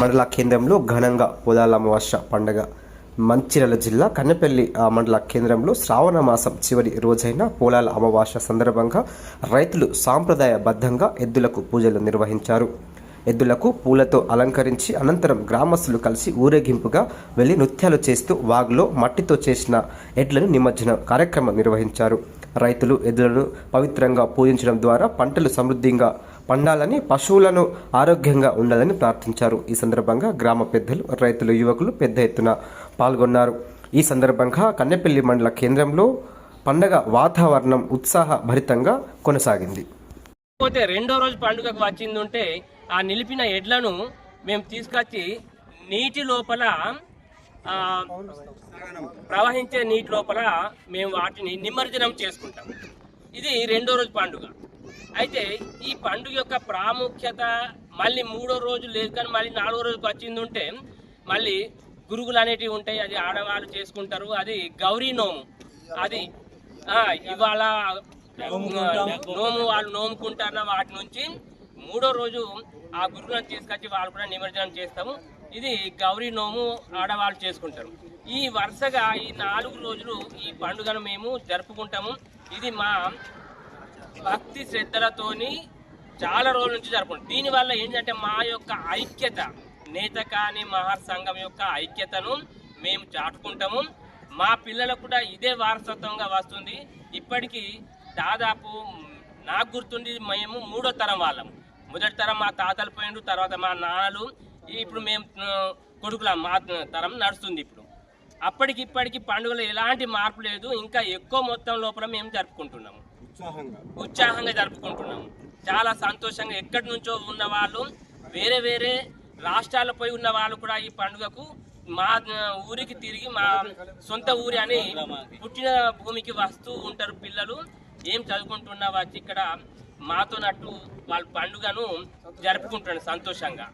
మండల కేంద్రంలో ఘనంగా పొలాల అమావాస్య పండగ. మంచిర్యాల జిల్లా కన్నెపల్లి ఆ, మండల కేంద్రంలో శ్రావణ మాసం చివరి రోజైన పోలాల అమావాస్య సందర్భంగా రైతులు సాంప్రదాయబద్ధంగా ఎద్దులకు పూజలు నిర్వహించారు. ఎద్దులకు పూలతో అలంకరించి అనంతరం గ్రామస్తులు కలిసి ఊరేగింపుగా వెళ్ళి నృత్యాలు చేస్తూ వాగులో మట్టితో చేసిన ఎడ్లను నిమజ్జనం కార్యక్రమం నిర్వహించారు. రైతులు ఎద్దులను పవిత్రంగా పూజించడం ద్వారా పంటలు సమృద్ధిగా పండాలని పశువులను ఆరోగ్యంగా ఉండాలని ప్రార్థించారు. ఈ సందర్భంగా గ్రామ పెద్దలు రైతులు యువకులు పెద్ద ఎత్తున పాల్గొన్నారు. ఈ సందర్భంగా కన్నెపల్లి మండల కేంద్రంలో పండగ వాతావరణం ఉత్సాహభరితంగా కొనసాగింది. పోతే రెండో రోజు పండుగకు వచ్చింది ఉంటే ఆ నిలిపిన ఎడ్లను మేము తీసుకొచ్చి నీటి లోపల ప్రవహించే నీటి లోపల మేము వాటిని నిమజ్జనం చేసుకుంటాం. ఇది రెండో రోజు పండుగ. అయితే ఈ పండుగ యొక్క ప్రాముఖ్యత మళ్ళీ మూడో రోజు లేదు కానీ మళ్ళీ నాలుగో రోజుకి వచ్చింది ఉంటే మళ్ళీ గురుగులు అనేటివి ఉంటాయి అది ఆడవాళ్ళు చేసుకుంటారు. అది గౌరీ నోము. అది ఆ, ఇవాళ నోము వాళ్ళు నోముకుంటారన్న వాటి నుంచి మూడో రోజు ఆ గురుగులను తీసుకొచ్చి వాళ్ళు కూడా నిమజ్జనం చేస్తాము. ఇది గౌరీ నోము ఆడవాళ్ళు చేసుకుంటారు. ఈ వరుసగా ఈ నాలుగు రోజులు ఈ పండుగను మేము జరుపుకుంటాము. ఇది మా భక్తి శ్రద్ధలతోని చాలా రోజుల నుంచి జరుపుకుంటాం దీనివల్ల ఏంటంటే మా యొక్క ఐక్యత నేత కానీ సంఘం యొక్క ఐక్యతను మేము చాటుకుంటాము. మా పిల్లలకు కూడా ఇదే వారసత్వంగా వస్తుంది. ఇప్పటికీ దాదాపు నాకు గుర్తుండి మేము మూడో తరం వాళ్ళం. మొదటి తరం మా తాతలు పోయిండు తర్వాత మా నాన్నలు. ఇప్పుడు మేము కొడుకుల మా తరం నడుస్తుంది ఇప్పుడు. అప్పటికి ఇప్పటికి పండుగలో ఎలాంటి మార్పు లేదు. ఇంకా ఎక్కువ మొత్తం లోపల మేము జరుపుకుంటున్నాము. ఉత్సాహంగా. జరుపుకుంటున్నాము. చాలా సంతోషంగా ఎక్కడి నుంచో ఉన్న వాళ్ళు వేరే వేరే రాష్ట్రాల్లో పోయి ఉన్న వాళ్ళు కూడా ఈ పండుగకు మా ఊరికి తిరిగి మా సొంత ఊరి అని పుట్టిన భూమికి వస్తూ ఉంటారు పిల్లలు. ఏం చదువుకుంటున్నా వచ్చి ఇక్కడ మాతో నట్టు వాళ్ళ పండుగను జరుపుకుంటున్నారు సంతోషంగా.